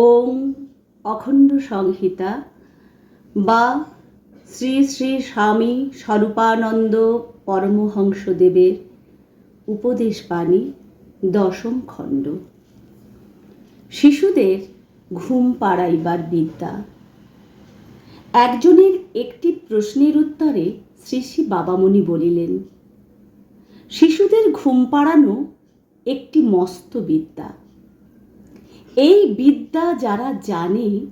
ওম অখণ্ড সংহিতা বা শ্রী শ্রী স্বামী স্বরূপানন্দ পরমহংসদেবের উপদেশ বাণী দশম খণ্ড। শিশুদের ঘুম পাড়াইবার বিদ্যা। একজনের একটি প্রশ্নের উত্তরে শ্রী শ্রী বাবামণি বলিলেন, শিশুদের ঘুম পাড়ানো একটি মস্ত বিদ্যা। এই বিদ্যা যারা জানে,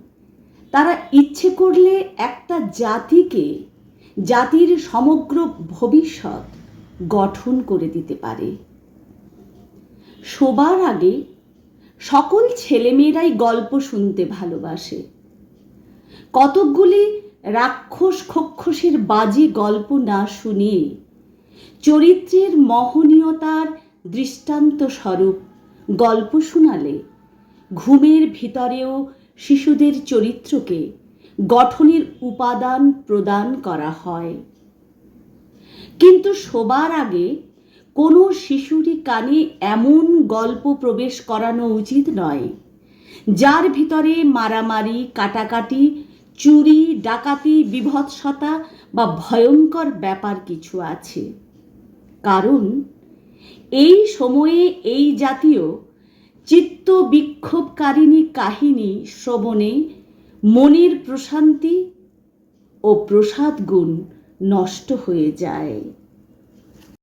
তারা ইচ্ছে করলে একটা জাতিকে, জাতির সমগ্র ভবিষ্যৎ গঠন করে দিতে পারে। শোবার আগে সকল ছেলেমেয়েরাই গল্প শুনতে ভালোবাসে। কতকগুলি রাক্ষস খক্ষসের বাজে গল্প না শুনিয়ে চরিত্রের মহনীয়তার দৃষ্টান্ত স্বরূপ গল্প শোনালে ঘুমের ভিতরেও শিশুদের চরিত্রকে গঠনের উপাদান প্রদান করা হয়। কিন্তু শোবার আগে কোনো শিশুরই কানে এমন গল্প প্রবেশ করানো উচিত নয়, যার ভিতরে মারামারি, কাটাকাটি, চুরি, ডাকাতি, বিভৎসতা বা ভয়ঙ্কর ব্যাপার কিছু আছে। কারণ এই সময়ে এই জাতীয় চিত্ত বিক্ষোভকারিণী কাহিনী শ্রবণে মনের প্রশান্তি ও প্রসাদ গুণ নষ্ট হয়ে যায়।